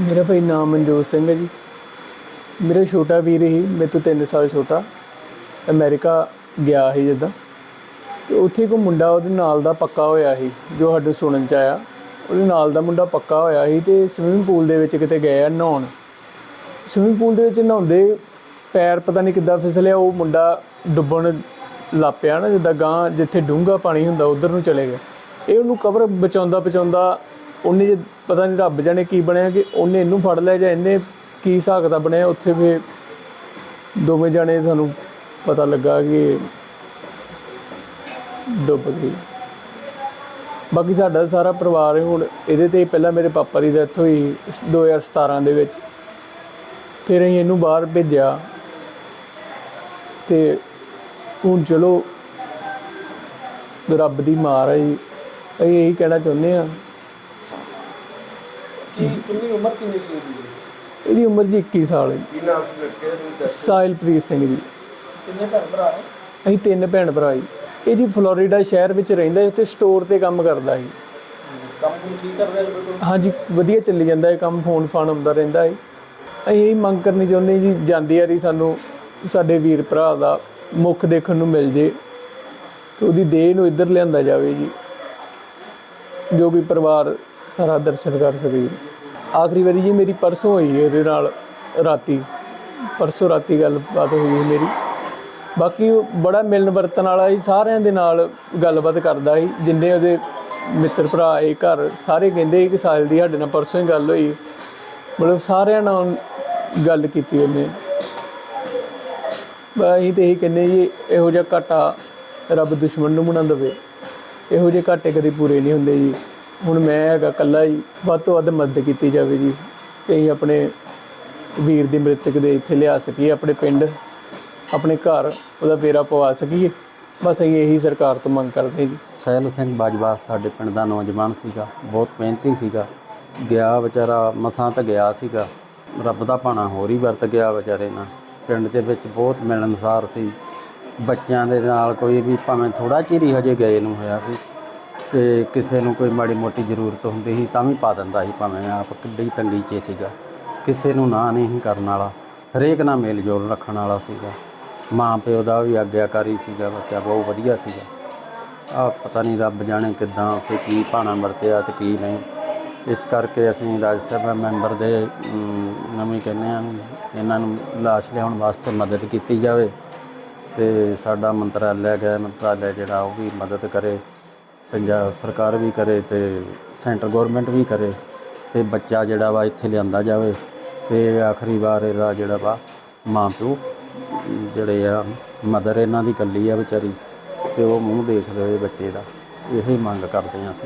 ਮੇਰਾ ਭਾਈ ਨਾਮ ਮਨਜੋਤ ਸਿੰਘ ਹੈ ਜੀ। ਮੇਰਾ ਛੋਟਾ ਵੀਰ ਹੀ ਮੇਰੇ ਤੋਂ 3 ਸਾਲ ਛੋਟਾ। ਅਮਰੀਕਾ ਗਿਆ ਸੀ ਜਿੱਦਾਂ। ਤੇ ਉੱਥੇ ਕੋ ਮੁੰਡਾ ਉਹਦੇ ਨਾਲ ਦਾ ਪੱਕਾ ਹੋਇਆ ਸੀ, ਜੋ ਸਾਡੇ ਸੁਣਨ ਚ ਆਇਆ। ਉਹਦੇ ਨਾਲ ਦਾ ਮੁੰਡਾ ਪੱਕਾ ਹੋਇਆ ਸੀ ਤੇ ਸਵਿਮਿੰਗ ਪੂਲ ਦੇ ਵਿੱਚ ਕਿਤੇ ਗਏ ਆ ਨਹਾਉਣ। ਸਵਿਮਿੰਗ ਪੂਲ ਦੇ ਵਿੱਚ ਨਹਾਉਂਦੇ ਪੈਰ ਪਤਾ ਨਹੀਂ ਕਿੱਦਾਂ ਫਿਸਲਿਆ, ਉਹ ਮੁੰਡਾ ਡੁੱਬਣ ਲੱਪਿਆ ਨਾ, ਜਿੱਦਾਂ ਗਾਂ ਜਿੱਥੇ ਡੂੰਘਾ ਪਾਣੀ ਹੁੰਦਾ, ਉਧਰ ਨੂੰ ਚਲੇ ਗਿਆ। ਇਹ ਉਹਨੂੰ ਕਵਰ ਬਚਾਉਂਦਾ ਬਚਾਉਂਦਾ ਉਹਨੇ ਜੇ ਪਤਾ ਨਹੀਂ ਰੱਬ ਜਾਣੇ ਕੀ ਬਣਿਆ ਕਿ ਉਹਨੇ ਇਹਨੂੰ ਫੜ ਲਿਆ ਜਾਂ ਇਹਨੇ ਕੀ ਹਿਸਾਬ ਦਾ ਬਣਿਆ, ਉੱਥੇ ਵੀ ਦੋਵੇਂ ਜਾਣੇ ਸਾਨੂੰ ਪਤਾ ਲੱਗਾ ਕਿ ਡੁੱਬ ਗਏ। ਬਾਕੀ ਸਾਡਾ ਸਾਰਾ ਪਰਿਵਾਰ ਹੁਣ ਇਹਦੇ ਤੇ ਪਹਿਲਾਂ ਮੇਰੇ ਪਾਪਾ ਦੀ ਡੈਥ ਹੋਈ 2017 ਦੇ ਵਿੱਚ। ਫਿਰ ਅਸੀਂ ਇਹਨੂੰ ਬਾਹਰ ਭੇਜਿਆ ਤੇ ਹੁਣ ਚਲੋ ਰੱਬ ਦੀ ਮਾਰ ਹੈ ਜੀ। ਅਸੀਂ ਇਹੀ ਕਹਿਣਾ ਚਾਹੁੰਦੇ ਆ ਕੀ ਕਿੰਨੀ ਉਮਰ ਕਿੰਨੀ ਸੀ ਇਹਦੀ ਇਹਦੀ ਉਮਰ ਜੀ 21 ਸਾਲ ਹੈ ਜੀ। ਕੀ ਨਾਮ ਸੀ ਲੜਕੇ ਦਾ ਤੁਸੀਂ ਦੱਸ ਸਾਹਿਲਪ੍ਰੀਤ ਸਿੰਘ ਜੀ। ਕਿੰਨੇ ਭੈਣ ਭਰਾ ਹੈ ਅਸੀਂ ਤਿੰਨ ਭੈਣ ਭਰਾ ਜੀ। ਇਹ ਜੀ ਫਲੋਰੀਡਾ ਸ਼ਹਿਰ ਵਿੱਚ ਰਹਿੰਦਾ ਹੈ ਉੱਥੇ ਸਟੋਰ ਤੇ ਕੰਮ ਕਰਦਾ ਸੀ ਕੰਮ ਕੁਮ ਕੀ ਕਰ ਰਿਹਾ ਹੈ ਬਿਲਕੁਲ ਹਾਂਜੀ ਵਧੀਆ ਚੱਲੀ ਜਾਂਦਾ ਹੈ ਕੰਮ ਫੋਨ ਫਾਨ ਆਉਂਦਾ ਰਹਿੰਦਾ ਹੈ। ਅਸੀਂ ਇਹ ਮੰਗ ਕਰਨੀ ਚਾਹੁੰਦੇ ਜੀ ਜਾਂਦੀ ਵਾਰੀ ਸਾਨੂੰ ਸਾਡੇ ਵੀਰ ਭਰਾ ਦਾ ਮੁੱਖ ਦੇਖਣ ਨੂੰ ਮਿਲ ਜੇ ਕਿ ਉਹਦੀ ਦੇਹ ਨੂੰ ਇੱਧਰ ਲਿਆਂਦਾ ਜਾਵੇ ਜੀ ਜੋ ਵੀ ਪਰਿਵਾਰ ਸਾਰਾ ਦਰਸ਼ਨ ਕਰ ਸਕੇ ਆਖਰੀ ਵਾਰੀ ਜੀ ਮੇਰੀ ਪਰਸੋਂ ਹੋਈ ਹੈ ਉਹਦੇ ਨਾਲ ਰਾਤੀ। ਪਰਸੋਂ ਰਾਤੀ ਗੱਲਬਾਤ ਹੋਈ ਹੈ ਮੇਰੀ। ਬਾਕੀ ਉਹ ਬੜਾ ਮਿਲਣ ਵਰਤਨ ਵਾਲਾ ਸੀ, ਸਾਰਿਆਂ ਦੇ ਨਾਲ ਗੱਲਬਾਤ ਕਰਦਾ ਸੀ। ਜਿੰਨੇ ਉਹਦੇ ਮਿੱਤਰ ਭਰਾ ਆਏ ਘਰ, ਸਾਰੇ ਕਹਿੰਦੇ ਸੀ ਕਿ ਸਾਲ ਦੀ ਸਾਡੇ ਨਾਲ ਪਰਸੋਂ ਹੀ ਗੱਲ ਹੋਈ। ਮਤਲਬ ਸਾਰਿਆਂ ਨਾਲ ਗੱਲ ਕੀਤੀ ਉਹਨੇ। ਬਸ ਅਸੀਂ ਤੇ ਇਹੀ ਕਹਿੰਦੇ ਜੀ ਇਹੋ ਜਿਹਾ ਘਾਟਾ ਰੱਬ ਦੁਸ਼ਮਣ ਨੂੰ ਬਣਾ ਦੇਵੇ ਇਹੋ ਜਿਹੇ ਘਾਟੇ ਕਦੇ ਪੂਰੇ ਨਹੀਂ ਹੁੰਦੇ ਜੀ। ਹੁਣ ਮੈਂ ਹੈਗਾ ਇਕੱਲਾ ਹੀ, ਵੱਧ ਤੋਂ ਵੱਧ ਮਦਦ ਕੀਤੀ ਜਾਵੇ ਜੀ। ਤੇ ਅਸੀਂ ਆਪਣੇ ਵੀਰ ਦੀ ਮ੍ਰਿਤਕ ਦੇ ਇੱਥੇ ਲਿਆ ਸਕੀਏ, ਆਪਣੇ ਪਿੰਡ, ਆਪਣੇ ਘਰ, ਉਹਦਾ ਫੇਰਾ ਪਵਾ ਸਕੀਏ। ਬਸ ਅਸੀਂ ਇਹੀ ਸਰਕਾਰ ਤੋਂ ਮੰਗ ਕਰਦੇ ਜੀ। ਸਹਿਲ ਸਿੰਘ ਬਾਜਵਾ, ਸਾਡੇ ਪਿੰਡ ਦਾ ਨੌਜਵਾਨ ਸੀਗਾ, ਬਹੁਤ ਮਿਹਨਤੀ ਸੀਗਾ। ਗਿਆ ਵਿਚਾਰਾ, ਮਸਾਂ ਤਾਂ ਗਿਆ ਸੀਗਾ। ਰੱਬ ਦਾ ਭਾਣਾ ਹੋਰ ਹੀ ਵਰਤ ਗਿਆ ਵਿਚਾਰੇ ਨਾਲ। ਪਿੰਡ ਦੇ ਵਿੱਚ ਬਹੁਤ ਮਿਲਣਸਾਰ ਸੀ। ਬੱਚਿਆਂ ਦੇ ਨਾਲ ਕੋਈ ਵੀ ਭਾਵੇਂ ਥੋੜਾ ਚਿਰ ਹੀ ਹਜੇ ਗਏ ਨੂੰ ਹੋਇਆ ਸੀ। ਤੇ ਕਿਸੇ ਨੂੰ ਕੋਈ ਮਾੜੀ ਮੋਟੀ ਜ਼ਰੂਰਤ ਹੁੰਦੀ ਸੀ ਤਾਂ ਵੀ ਪਾ ਦਿੰਦਾ ਸੀ ਭਾਵੇਂ ਆਪ ਕਿੱਡੀ ਤੰਗੀ 'ਚ ਸੀਗਾ। ਕਿਸੇ ਨੂੰ ਨਾ ਨਹੀਂ ਕਰਨ ਵਾਲਾ। ਹਰੇਕ ਨਾਲ ਮੇਲ ਜੋਲ ਰੱਖਣ ਵਾਲਾ ਸੀਗਾ। ਮਾਂ ਪਿਓ ਦਾ ਵੀ ਆਗਿਆਕਾਰੀ ਸੀਗਾ ਬੱਚਾ ਬਹੁਤ ਵਧੀਆ ਸੀਗਾ। ਆ ਪਤਾ ਨਹੀਂ ਰੱਬ ਜਾਣੇ ਕਿੱਦਾਂ ਉੱਥੇ ਕੀ ਭਾਣਾ ਵਰਤਿਆ ਤੇ ਕੀ ਨਹੀਂ। ਇਸ ਕਰਕੇ ਅਸੀਂ ਰਾਜ ਸਭਾ ਮੈਂਬਰ ਦੇ ਅਮ, ਨਵੀਂ ਕਹਿੰਦੇ ਆ ਇਹਨਾਂ ਨੂੰ ਲਾਸ਼ ਲਿਆਉਣ ਵਾਸਤੇ ਮਦਦ ਕੀਤੀ ਜਾਵੇ ਤੇ ਸਾਡਾ ਮੰਤਰਾਲਾ ਗਿਆ ਮੰਤਰਾਲਾ ਜਿਹੜਾ ਉਹ ਵੀ ਮਦਦ ਕਰੇ। ਪੰਜਾਬ ਸਰਕਾਰ ਵੀ ਕਰੇ ਤੇ ਸੈਂਟਰ ਗਵਰਨਮੈਂਟ ਵੀ ਕਰੇ ਤੇ ਬੱਚਾ ਜਿਹੜਾ ਵਾ ਇੱਥੇ ਲਿਆਂਦਾ ਜਾਵੇ ਤੇ ਆਖਰੀ ਵਾਰ ਇਹਦਾ ਜਿਹੜਾ ਵਾ ਮਾਂ ਪਿਓ ਜਿਹੜੇ ਆ, ਮਦਰ ਇਹਨਾਂ ਦੀ ਇਕੱਲੀ ਆ ਵਿਚਾਰੀ ਤੇ ਉਹ ਮੂੰਹ ਦੇਖ ਲਵੇ ਬੱਚੇ ਦਾ। ਇਹੀ ਮੰਗ ਕਰਦੇ ਹਾਂ ਅਸੀਂ।